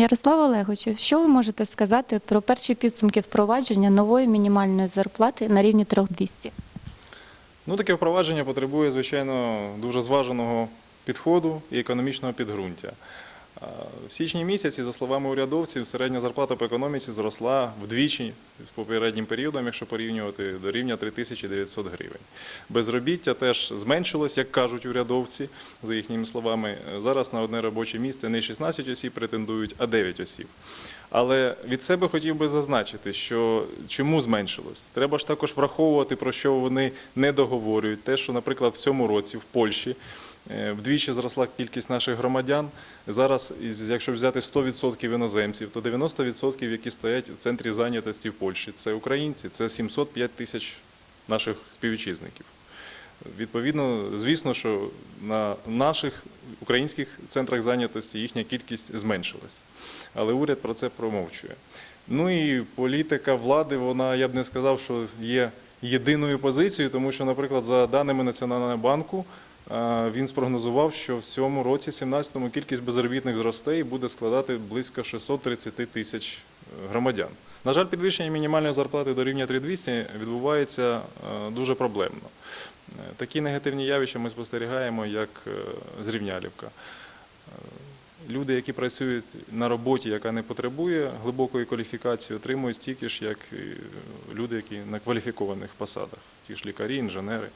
Ярослав Олеговичу, що ви можете сказати про перші підсумки впровадження нової мінімальної зарплати на рівні 3200? Ну, таке впровадження потребує, звичайно, дуже зваженого підходу і економічного підґрунтя. В січні місяці, за словами урядовців, середня зарплата по економіці зросла вдвічі з попереднім періодом, якщо порівнювати до рівня 3900 гривень. Безробіття теж зменшилось, як кажуть урядовці, за їхніми словами. Зараз на одне робоче місце не 16 осіб претендують, а 9 осіб. Але від себе хотів би зазначити, що чому зменшилось? Треба ж також враховувати, про що вони не договорюють. Те, що, наприклад, в цьому році в Польщі вдвічі зросла кількість наших громадян. Зараз, якщо взяти 100% іноземців, то 90%, які стоять в центрі зайнятості в Польщі, це українці, це 705 тисяч наших співвітчизників. Відповідно, звісно, що на наших українських центрах зайнятості їхня кількість зменшилась. Але уряд про це промовчує. Ну і політика влади, вона, я б не сказав, що є єдиною позицією, тому що, наприклад, за даними Національного банку, е, він спрогнозував, що в цьому році, 17-му, кількість безробітних зросте і буде складати близько 630 тисяч е, громадян. На жаль, підвищення мінімальної зарплати до рівня 3200 відбувається е, дуже проблемно. Е, Такі негативні явища ми спостерігаємо, як зрівнялівка. Е, Люди, які працюють на роботі, яка не потребує глибокої кваліфікації, отримують стільки ж, як люди, які на кваліфікованих посадах, ті ж лікарі, інженери.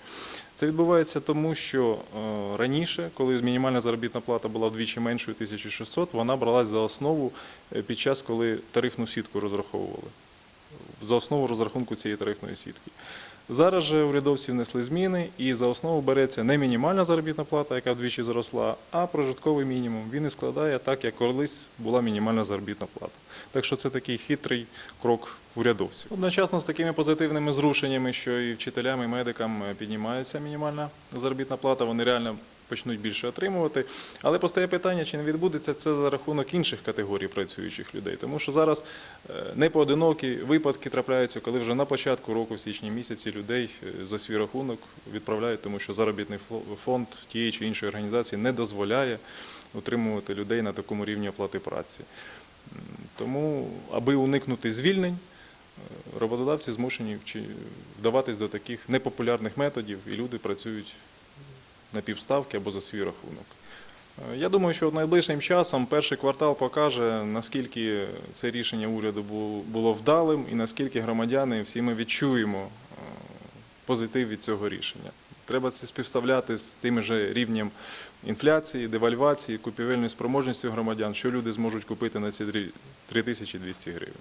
Це відбувається тому, що е, раніше, коли мінімальна заробітна плата була вдвічі меншою 1600, вона бралась за основу е, під час, коли тарифну сітку розраховували. За основу розрахунку цієї тарифної сітки. Зараз же урядовці внесли зміни, і за основу береться не мінімальна заробітна плата, яка вдвічі зросла, а прожитковий мінімум. Він і складає так, як колись була мінімальна заробітна плата. Так що це такий хитрий крок урядовців. Одночасно з такими позитивними зрушеннями, що і вчителям, і медикам е, піднімається мінімальна заробітна плата, вони реально почнуть більше отримувати. Але постає питання, чи не відбудеться це за рахунок інших категорій працюючих людей. Тому що зараз е, непоодинокі випадки трапляються, коли вже на початку року, в січні місяці, людей е, за свій рахунок відправляють, тому що заробітний фонд тієї чи іншої організації не дозволяє утримувати людей на такому рівні оплати праці. Тому, аби уникнути звільнень, е, роботодавці змушені вдаватись до таких непопулярних методів, і люди працюють на півставки або за свій рахунок. Е, Я думаю, що найближчим часом перший квартал покаже, наскільки це рішення уряду було вдалим і наскільки громадяни всі ми відчуємо е, позитив від цього рішення. Треба це співставляти з тим же рівнем інфляції, девальвації, купівельної спроможності громадян, що люди зможуть купити на ці 3200 гривень.